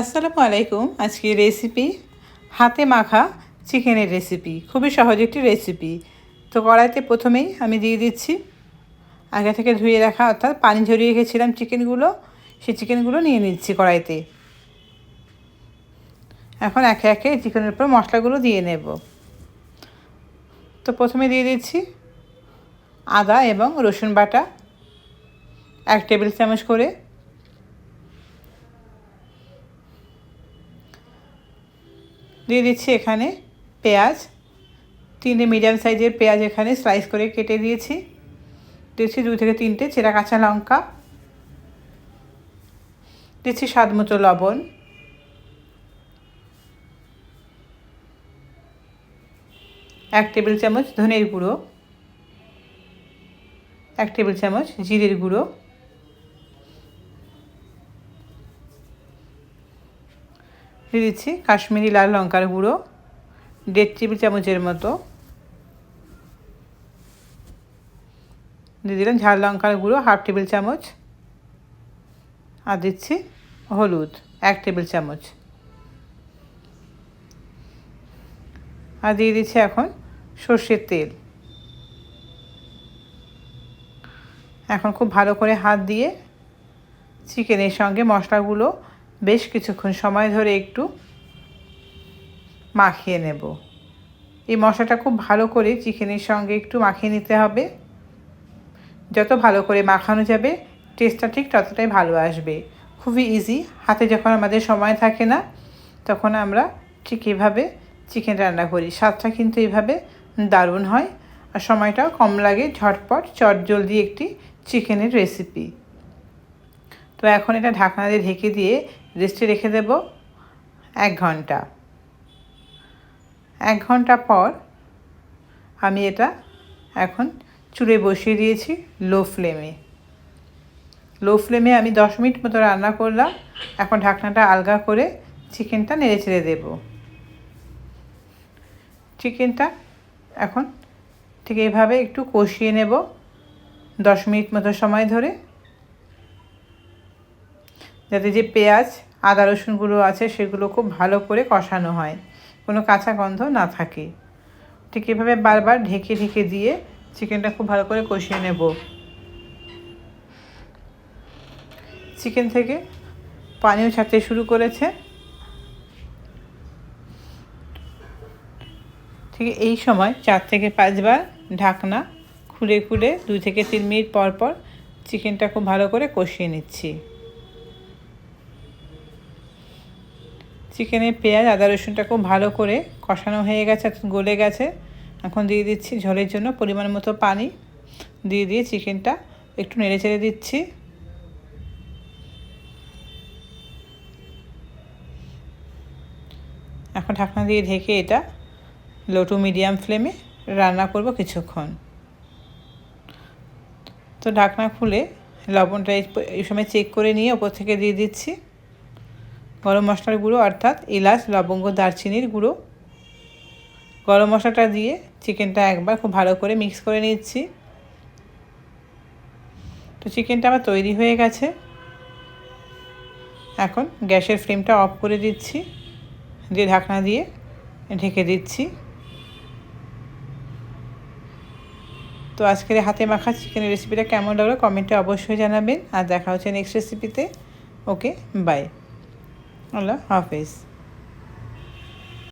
আসসালামু আলাইকুম। আজকে রেসিপি হাতে মাখা চিকেনের রেসিপি খুবই সহজ একটি রেসিপি তো কড়াইতে প্রথমেই আমি দিয়ে দিচ্ছি, আগে থেকে ধুয়ে রাখা, অর্থাৎ পানি ঝরিয়ে রেখেছিলাম চিকেনগুলো, সেই চিকেনগুলো নিয়ে নিচ্ছি কড়াইতে। এখন একে একে চিকেনের উপর মশলাগুলো দিয়ে নেব। তো প্রথমে দিয়ে দিচ্ছি আদা এবং রসুন বাটা। এক টেবিল চামচ করে দিয়ে দিচ্ছি এখানে পেঁয়াজ। তিনটে মিডিয়াম সাইজের পেঁয়াজ এখানে স্লাইস করে কেটে দিয়েছি। দিচ্ছি দু থেকে তিনটে চেরা কাঁচা লঙ্কা। দিচ্ছি স্বাদ মতো লবণ। এক টেবিল চামচ ধনের গুঁড়ো। এক টেবিল চামচ জিরের গুঁড়ো। দিয়ে দিচ্ছি কাশ্মীরি লাল লঙ্কার গুঁড়ো, দেড় টেবিল চামচের মতো। দিয়ে দিলাম ঝাল লঙ্কার গুঁড়ো, হাফ টেবিল চামচ। আর দিচ্ছি হলুদ, এক টেবিল চামচ। আর দিয়ে দিচ্ছি এখন সর্ষের তেল। এখন খুব ভালো করে হাত দিয়ে চিকেনের সঙ্গে মশলাগুলো বেশ কিছুক্ষণ সময় ধরে একটু মাখিয়ে নেব। এই মশলাটা খুব ভালো করে চিকেনের সঙ্গে একটু মাখিয়ে নিতে হবে। যত ভালো করে মাখানো যাবে টেস্টটা ঠিক ততটাই ভালো আসবে। খুবই ইজি হাতে যখন আমাদের সময় থাকে না, তখন আমরা ঠিক এভাবে চিকেন রান্না করি। স্বাদটা কিন্তু এভাবে দারুণ হয়। আর সময়টাও কম লাগে ঝটপট চট জলদি একটি চিকেনের রেসিপি তো এখন এটা ঢাকনা দিয়ে ঢেকে দিয়ে রেস্টে রেখে দেব এক ঘণ্টা। এক ঘণ্টা পর আমি এটা এখন চুলে বসিয়ে দিয়েছি লো ফ্লেমে লো ফ্লেমে আমি দশ মিনিট মতো রান্না করলাম। এখন ঢাকনাটা আলগা করে চিকেনটা নেড়ে ছেড়ে দেব। চিকেনটা এখন ঠিক এইভাবে একটু কষিয়ে নেব দশ মিনিট মতো সময় ধরে। যাতে যে পেঁয়াজ আদা রসুনগুলো আছে, সেগুলো খুব ভালো করে কষানো হয়। কোনো কাঁচা গন্ধ না থাকে। ঠিক এভাবে বারবার ঢেকে ঢেকে দিয়ে চিকেনটা খুব ভালো করে কষিয়ে নেব। চিকেন থেকে পানিও ছাড়তে শুরু করেছে। ঠিক এই সময় চার থেকে পাঁচবার ঢাকনা খুলে খুলে দুই থেকে তিন মিনিট পর পর চিকেনটা খুব ভালো করে কষিয়ে নিচ্ছি। চিকেনের পেঁয়াজ, আদা রসুনটা খুব ভালো করে কষানো হয়ে গেছে গলে গেছে। এখন দিয়ে দিচ্ছি ঝোলের জন্য পরিমাণ মতো পানি। দিয়ে দিয়ে চিকেনটা একটু নেড়ে চেড়ে দিচ্ছি। এখন ঢাকনা দিয়ে ঢেকে এটা লো টু মিডিয়াম ফ্লেমে রান্না করব কিছুক্ষণ। তো ঢাকনা খুলে লবণটা এই সময় চেক করে নিয়ে ওপর থেকে দিয়ে দিচ্ছি। গরম মশলার গুঁড়ো অর্থাৎ এলাচ, লবঙ্গ, দারচিনির গুঁড়ো। গরম মশলাটা দিয়ে চিকেনটা একবার খুব ভালো করে মিক্স করে নিচ্ছি। তো চিকেনটা আমার তৈরি হয়ে গেছে। এখন গ্যাসের ফ্লেমটা অফ করে দিচ্ছি। দিয়ে ঢাকনা দিয়ে ঢেকে দিচ্ছি। তো আজকের হাতে মাখা চিকেনের রেসিপিটা কেমন লাগল? কমেন্টে অবশ্যই জানাবেন। আর দেখা হচ্ছে নেক্সট রেসিপিতে ওকে বাই আল্লাহ হাফেজ।